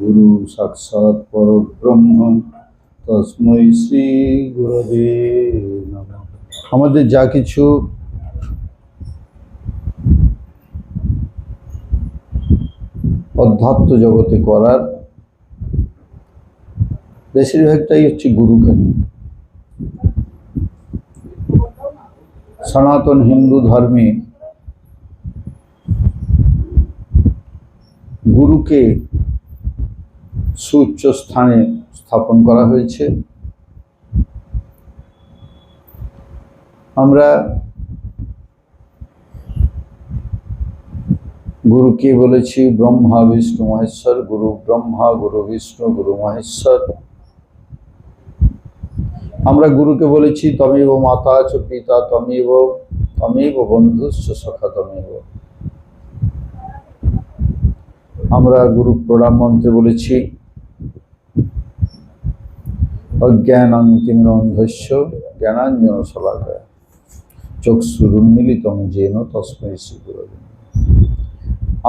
গুরু সাক্ষাৎ পরব্রহ্ম তস্মৈ শ্রী নমঃ আমাদের যা কিছু অধ্যাত্ম জগতে করার, বেশিরভাগটাই হচ্ছে গুরুকে নিয়ে সনাতন হিন্দু ধর্মে গুরুকে সুউচ্চ স্থানে স্থাপন করা হয়েছে। আমরা গুরুকে বলেছি, ব্রহ্মা, বিষ্ণু, মহেশ্বর। গুরু, ব্রহ্মা, গুরু, বিষ্ণু, গুরু, মহেশ্বর। আমরা গুরুকে বলেছি, তমেব মাতা চ পিতা তমেব তমেব বন্ধুশ্চ সখা তমেব। আমরা গুরু প্রণাম মন্ত্রে বলেছি অজ্ঞানাং তিমিরন্ধস্য জ্ঞানাঞ্জন শলাকয়া চক্ষুরুন্মিলিতম যেন তস্মৈ শ্রী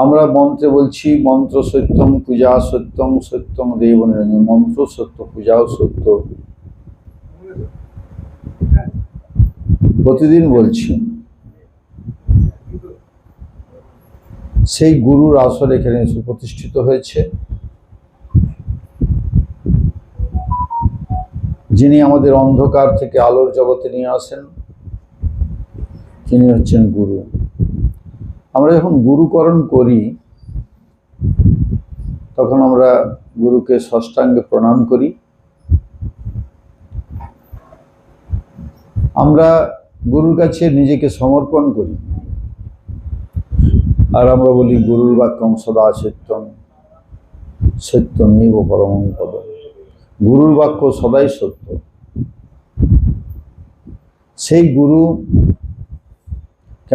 আমরা মন্ত্রে বলছি, মন্ত্র সত্যম পূজা সত্যম সত্যম দেব নিরঞ্জন। মন্ত্র সত্য পূজাও সত্য। প্রতিদিন বলছি, সেই গুরুর আসর এখানে সুপ্রতিষ্ঠিত হয়েছে। যিনি আমাদের অন্ধকার থেকে আলোর জগতে নিয়ে আসেন, তিনি হচ্ছেন গুরু। আমরা যখন গুরুকরণ করি, তখন আমরা গুরুকে ষষ্ঠাঙ্গে প্রণাম করি। আমরা গুরুর কাছে নিজেকে সমর্পণ করি। আর আমরা বলি, গুরুর বাক্যম সদা সত্যম, সত্যমেব পরম পদ গুরুর বাক্য সদাই সত্য। সেই গুরুকে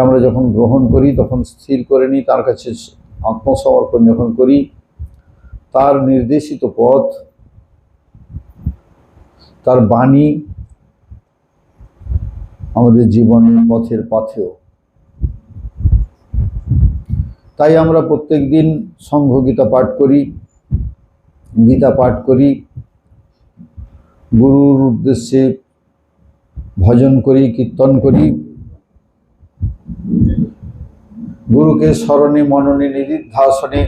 আমরা যখন গ্রহণ করি, তখন স্থির করে নিই, তার কাছে আত্মসমর্পণ যখন করি, তার নির্দেশিত পথ, তার বাণী আমাদের জীবনের পথের পাথেও তাই আমরা প্রত্যেক দিন সংঘ গীতা পাঠ করি, গীতা পাঠ করি গুরুর উদ্দেশ্যে ভজন করি, কীর্তন করি। গুরুকে স্মরণে, মননে নিদিধ্যাসনে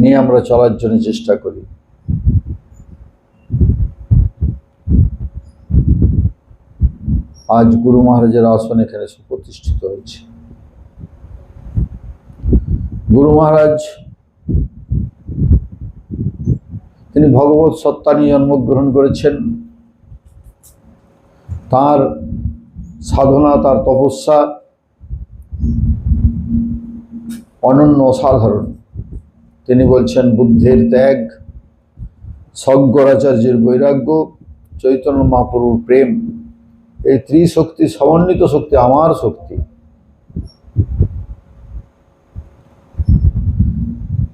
নিয়ে আমরা চলার জন্য চেষ্টা করি। আজ গুরু মহারাজের আসন এখানে সুপ্রতিষ্ঠিত হয়েছে। গুরু মহারাজ তিনি ভগবত সত্তা নিয়ে জন্মগ্রহণ করেছেন, তার সাধনা, তার তপস্যা অনন্য অসাধারণ। তিনি বলছেন, বুদ্ধের ত্যাগ সজ্ঞরাচার্যের বৈরাগ্য, চৈতন্য মহাপ্রভুর প্রেম, এই ত্রিশক্তি, সমন্বিত শক্তি আমার শক্তি।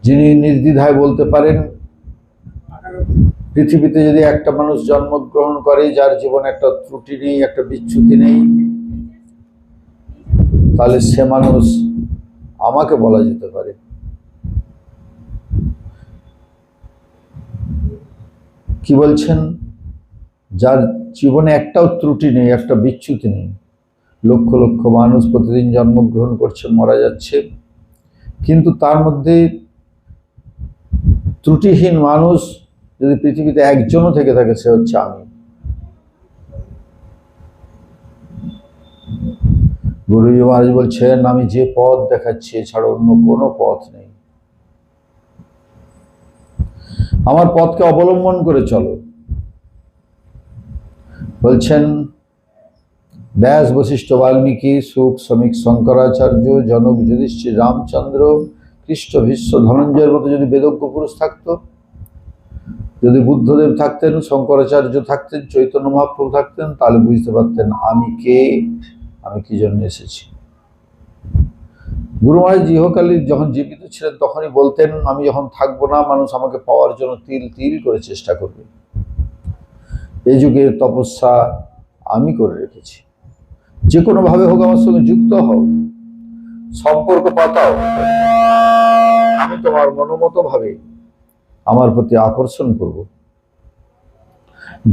যিনি নির্দ্বিধায় বলতে পারেন পৃথিবীতে যদি একটা মানুষ জন্মগ্রহণ করে, যার জীবনে একটা ত্রুটি নেই, একটা বিচ্যুতি নেই, তাহলে সে মানুষ আমাকে বলা যেতে পারে। কি বলছেন? যার জীবনে একটাও ত্রুটি নেই, একটা বিচ্যুতি নেই। লক্ষ লক্ষ মানুষ প্রতিদিন জন্মগ্রহণ করছে, মারা যাচ্ছে। কিন্তু তার মধ্যে ত্রুটিহীন মানুষ যদি পৃথিবীতে একজনও থেকে থাকে, সে হচ্ছে আমি। গুরুজি মহারাজ বলছেন আমি যে পথ দেখাচ্ছি, এছাড়া অন্য কোনো পথ নেই। আমার পথকে অবলম্বন করে চলো। বলছেন, ব্যাস বশিষ্ঠ বাল্মীকি, সুখ, শ্রমিক শঙ্করাচার্য, জনক যুধিষ্ঠির রামচন্দ্র কৃষ্ণ ভীষ্ম ধনঞ্জয়ের মতো যদি বেদজ্ঞ পুরুষ থাকতো যদি বুদ্ধদেব থাকতেন, শঙ্করাচার্য থাকতেন, চৈতন্য মহাপ্রভু থাকতেন, তাহলে বুঝতে পারতেন আমি কে, আমি কি জন্য এসেছি। গুরু মহারাজ ইহকালী যখন জীবিত ছিলেন, তখনই বলতেন, আমি যখন থাকব না, মানুষ আমাকে পাওয়ার জন্য তিল তিল করে চেষ্টা করবে। এই যুগের তপস্যা আমি করে রেখেছি। যে কোনোভাবে হোক আমার সঙ্গে যুক্ত হও, সম্পর্ক পাতাও। আমি তোমার মনোমত ভাবে আমার প্রতি আকর্ষণ করব।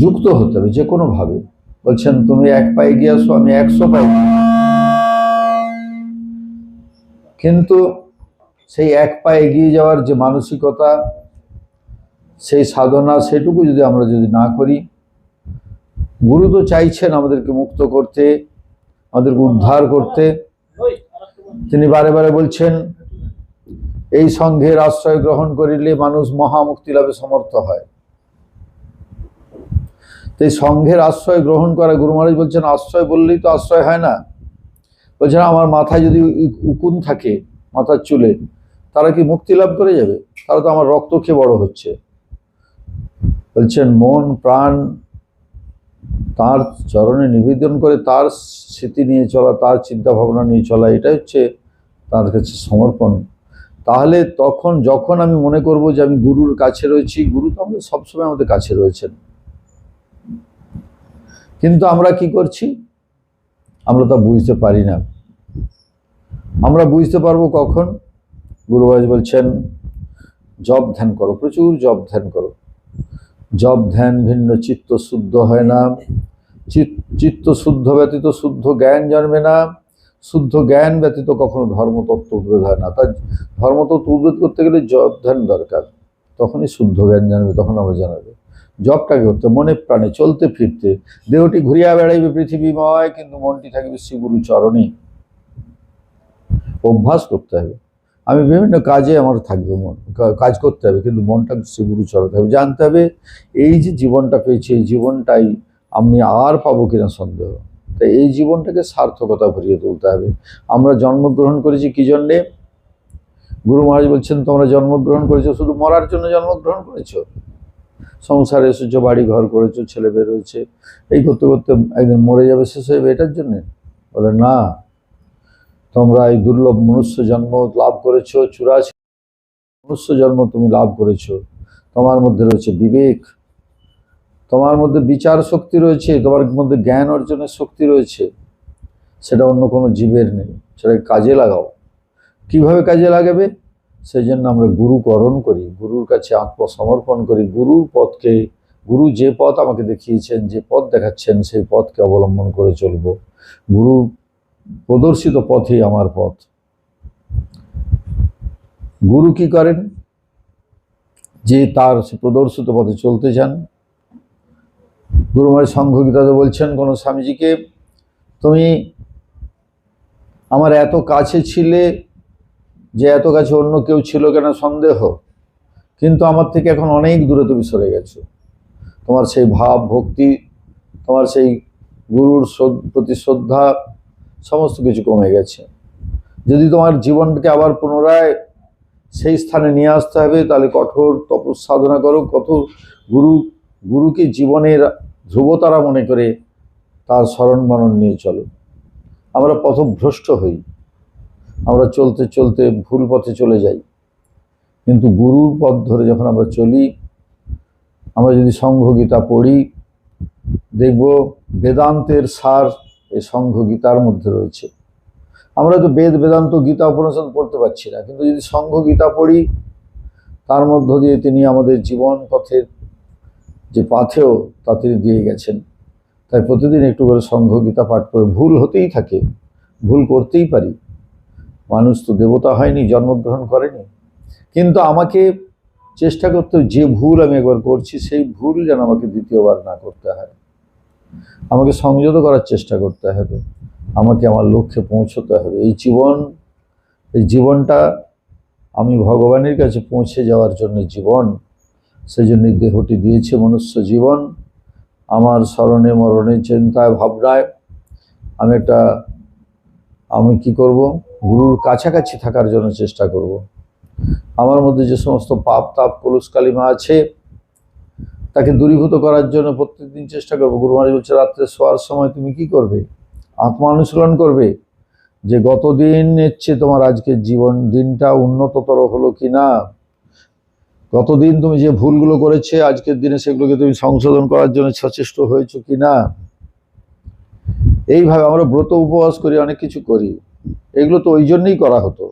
যুক্ত হতে হবে যে কোনো ভাবে বলছেন, তুমি এক পায়ে গিয়ে আসো, আমি একশো গিয়ে কিন্তু সেই এক পায়ে এগিয়ে যাওয়ার যে মানসিকতা, সেই সাধনা, সেটুকু যদি আমরা যদি না করি, গুরু তো চাইছেন আমাদেরকে মুক্ত করতে, আমাদেরকে উদ্ধার করতে। তিনি বারে বারে বলছেন এই সংঘের আশ্রয় গ্রহণ করিলে মানুষ মহামুক্তি লাভে সমর্থ হয়। তো এই সংঘের আশ্রয় গ্রহণ করা, গুরু মহারাজ বলছেন, আশ্রয় বললেই তো আশ্রয় হয় না। বলছেন, আমার মাথায় যদি উকুন থাকে, মাথার চুলে, তারা কি মুক্তি লাভ করে যাবে? তারা তো আমার রক্ত খেয়ে বড় হচ্ছে। বলছেন, মন, প্রাণ তার চরণে নিবেদন করে, তার স্মৃতি নিয়ে চলা, তার চিন্তা ভাবনা নিয়ে চলা এটা হচ্ছে তার কাছে সমর্পণ। তাহলে তখন যখন আমি মনে করব যে আমি গুরুর কাছে রয়েছি, গুরু তো আমাদের সবসময় আমাদের কাছে রয়েছেন। কিন্তু আমরা কি করছি? আমরা তা বুঝতে পারি না। আমরা বুঝতে পারব কখন? গুরুবাজ বলছেন জব ধ্যান করো, প্রচুর জব ধ্যান করো। জব ধ্যান ভিন্ন, চিত্ত শুদ্ধ হয় না। চিত- চিত্ত শুদ্ধ ব্যতীত শুদ্ধ জ্ঞান জন্মে না। শুদ্ধ জ্ঞান ব্যতীত কখনো ধর্মতত্ত্ব উদ্ভেদ হয় না। তার ধর্মতত্ত্ব উদ্ভেদ করতে গেলে জব ধ্যান দরকার। তখনই শুদ্ধ জ্ঞান জানবে, তখন আমরা জানাবে। জবটাকে করতে, মনে প্রাণে চলতে ফিরতে, দেহটি ঘুরিয়া বেড়াইবে পৃথিবীময়, কিন্তু মনটি থাকবে শ্রীগুরু চরণে। অভ্যাস করতে হবে। আমি বিভিন্ন কাজে আমার থাকবে মন কাজ করতে হবে, কিন্তু মনটা শ্রীগুরু চরণে হবে জানতে হবে, এই যে জীবনটা পেয়েছি, এই জীবনটাই আমি আর পাবো কিনা সন্দেহ। তাই এই জীবনটাকে সার্থকতা ভরিয়ে তুলতে হবে। আমরা জন্মগ্রহণ করেছি কি জন্যে? গুরু মহারাজ বলছেন, তোমরা জন্মগ্রহণ করেছ, শুধু মরার জন্য জন্মগ্রহণ করেছ? সংসারে এসেছ, বাড়ি ঘর করেছ, ছেলে বের হয়েছে এই করতে করতে একদিন মরে যাবে, শেষ হয়ে এটার জন্যে? বলে, না। তোমরা এই দুর্লভ মনুষ্য জন্ম লাভ করেছ, চুরাশি মনুষ্য জন্ম তুমি লাভ করেছ। তোমার মধ্যে রয়েছে বিবেক তোমার মধ্যে বিচার শক্তি রয়েছে, তোমার মধ্যে জ্ঞান অর্জনের শক্তি রয়েছে, সেটা অন্য কোনো জীবের নেই, সেটাকে কাজে লাগাও। কীভাবে কাজে লাগাবে? সেই জন্য আমরা গুরুকরণ করি, গুরুর কাছে আত্মসমর্পণ করি গুরুর পথকে, গুরু যে পথ আমাকে দেখিয়েছেন, যে পথ দেখাচ্ছেন, সেই পথকে অবলম্বন করে চলব। গুরুর প্রদর্শিত পথই আমার পথ। গুরু কি করেন? যে তার প্রদর্শিত পথে চলতে চান গুরুমার সংঘ গীতাতে বলছেন কোনো স্বামীজিকে, তুমি আমার এত কাছে ছিলে যে এত কাছে অন্য কেউ ছিল কেনা সন্দেহ? কিন্তু আমার থেকে এখন অনেক দূরে তুমি সরে গেছো। তোমার সেই ভাব ভক্তি, তোমার সেই গুরুর প্রতি শ্রদ্ধা, সমস্ত কিছু কমে গেছে। যদি তোমার জীবনকে আবার পুনরায় সেই স্থানে নিয়ে আসতে হবে, তাহলে কঠোর তপস সাধনা করো। কঠোর গুরু, গুরুকে জীবনের ধ্রুবতারা মনে করে তার স্মরণ মনন নিয়ে চলো। আমরা পথভ্রষ্ট হই। আমরা চলতে চলতে ভুল পথে চলে যাই। কিন্তু গুরুর পথ ধরে যখন আমরা চলি, আমরা যদি সংঘ গীতা পড়ি, দেখব বেদান্তের সার এই সংঘ গীতার মধ্যে রয়েছে। আমরা তো বেদ, বেদান্ত, গীতা, উপনিষদ পড়তে পারছি না। কিন্তু যদি সংঘ গীতা পড়ি, তার মধ্য দিয়ে তিনি আমাদের জীবন পথের যে পাথেও তা তিনি দিয়ে গেছেন। তাই প্রতিদিন একটু করে সংঘ গীতা পাঠ করে ভুল হতেই থাকে, ভুল করতেই পারি। মানুষ তো দেবতা হয়নি, জন্মগ্রহণ করেনি। কিন্তু আমাকে চেষ্টা করতে যে ভুল আমি একবার করছি, সেই ভুল যেন আমাকে দ্বিতীয়বার না করতে হয়। আমাকে সংযত করার চেষ্টা করতে হবে। আমাকে আমার লক্ষ্যে পৌঁছতে হবে। এই জীবন, এই জীবনটা আমি ভগবানের কাছে পৌঁছে যাওয়ার জন্য জীবন সেই জন্য এই দেহটি দিয়েছে মনুষ্য জীবন। আমার স্মরণে, মরণে, চিন্তায়, ভাবনায় আমি একটা, আমি কি করব? গুরুর কাছাকাছি থাকার জন্য চেষ্টা করব। আমার মধ্যে যে সমস্ত পাপ, তাপ, কলুষ, কালিমা আছে, তাকে দূরীভূত করার জন্য প্রত্যেকদিন চেষ্টা করব। গুরু মহারাজ বলছে, রাত্রে শোয়ার সময় তুমি কি করবে? আত্মা অনুশীলন করবে যে গত দিন এচ্ছে তোমার আজকের জীবন, দিনটা উন্নততর হলো কি না গতদিন তুমি যে ভুলগুলো করেছে, আজকের দিনে সেগুলোকে তুমি সংশোধন করার জন্য সচেষ্ট হয়েছো কি না এইভাবে আমরা ব্রত উপবাস করি, অনেক কিছু করি। এগুলো তো ওই জন্যই করা হতো।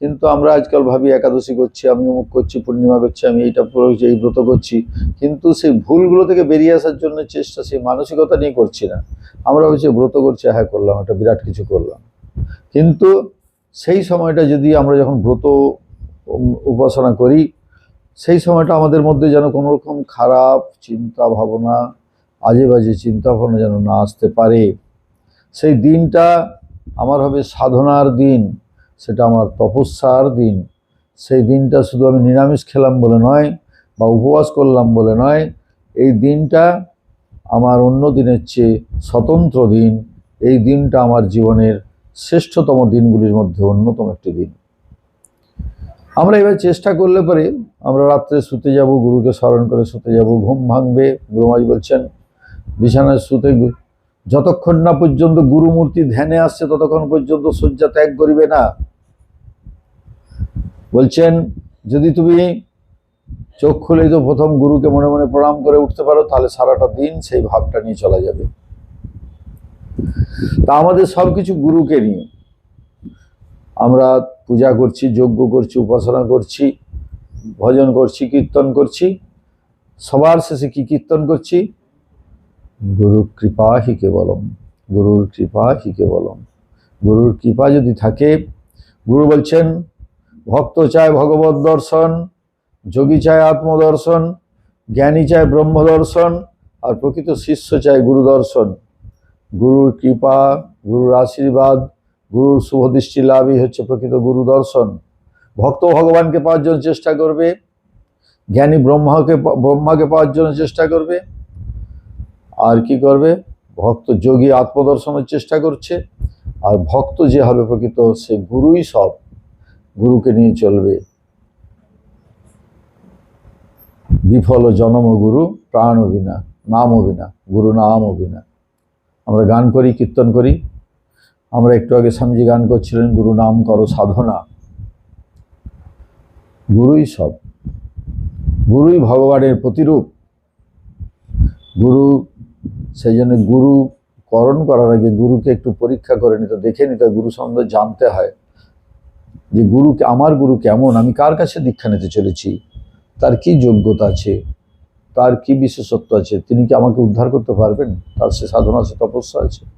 কিন্তু আমরা আজকাল ভাবি, একাদশী করছি, আমি অমুক করছি, পূর্ণিমা করছি, আমি এইটা করছি, এই ব্রত করছি। কিন্তু সেই ভুলগুলো থেকে বেরিয়ে আসার জন্য চেষ্টা, সেই মানসিকতা নিয়ে করছি না। আমরা হচ্ছে ব্রত করছি হ্যাঁ করলাম, একটা বিরাট কিছু করলাম। কিন্তু সেই সময়টা যদি আমরা যখন ব্রত উপাসনা করি সেই সময়টা আমাদের মধ্যে যেন কোনো রকম খারাপ চিন্তা ভাবনা আজে বাজে চিন্তা ভাবনা যেন না আসতে পারে। সেই দিনটা আমার হবে সাধনার দিন, সেটা আমার তপস্যার দিন। সেই দিনটা শুধু আমি নিরামিষ খেলাম বলে নয় বা উপবাস করলাম বলে নয়, এই দিনটা আমার অন্য দিনের চেয়ে স্বতন্ত্র দিন। এই দিনটা আমার জীবনের শ্রেষ্ঠতম দিনগুলির মধ্যে অন্যতম একটি দিন। আমরা এবার চেষ্টা করলে পরে আমরা রাত্রে শুতে যাব, গুরুকে স্মরণ করে শুতে যাব, ঘুম ভাঙবে গুরুমাজ বলছেন, বিছানায় শুতে যতক্ষণ না পর্যন্ত গুরুমূর্তি ধ্যানে আসছে, ততক্ষণ পর্যন্ত শয্যা ত্যাগ করিবে না। বলছেন, যদি তুমি চোখ খুলেই তো প্রথম গুরুকে মনে মনে প্রণাম করে উঠতে পারো, তাহলে সারাটা দিন সেই ভাবটা নিয়ে চলা যাবে। তা আমাদের সব কিছু গুরুকে নিয়ে। আমরা পূজা করছি, যজ্ঞ করছি, উপাসনা করছি, ভজন করছি, কীর্তন করছি। সবার শেষে কি কীর্তন করছি? গুরু কৃপা হি কেবলম, গুরুর কৃপা হি কেবলম। গুরুর কৃপা যদি থাকে, গুরু বলছেন, ভক্ত চায় ভগবত দর্শন, যোগী চায় আত্মদর্শন, জ্ঞানী চায় ব্রহ্ম দর্শন আর প্রকৃত শিষ্য চায় গুরু দর্শন গুরুর কৃপা, গুরুর আশীর্বাদ গুরুর শুভদৃষ্টি লাভই হচ্ছে প্রকৃত গুরু দর্শন। ভক্ত ভগবানকে পাওয়ার জন্য চেষ্টা করবে। জ্ঞানী ব্রহ্মাকে ব্রহ্মাকে পাওয়ার জন্য চেষ্টা করবে। আর কি করবে? ভক্ত যোগী আত্মদর্শনের চেষ্টা করছে। আর ভক্ত যে হবে প্রকৃত, সে গুরুই সব। গুরুকে নিয়ে চলবে। বিফল জনম গুরু, প্রাণ অভিনা নাম অভিনা গুরু নাম অভিনা। আমরা গান করি, কীর্তন করি। আমরা একটু আগে স্বামীজি গান করছিলেন, গুরু নাম করো সাধনা। গুরুই সব। গুরুই ভগবানের প্রতিরূপ। গুরু, সেই জন্য গুরু করণ করার আগে গুরুকে একটু পরীক্ষা করে নিতে, দেখে নিতে গুরু সম্বন্ধে জানতে হয় যে গুরু আমার গুরু কেমন, আমি কার কাছে দীক্ষা নিতে চলেছি, তার কি যোগ্যতা আছে, তার কি বিশেষত্ব আছে, তিনি কি আমাকে উদ্ধার করতে পারবেন? তার সে সাধনা, সে তপস্যা আছে।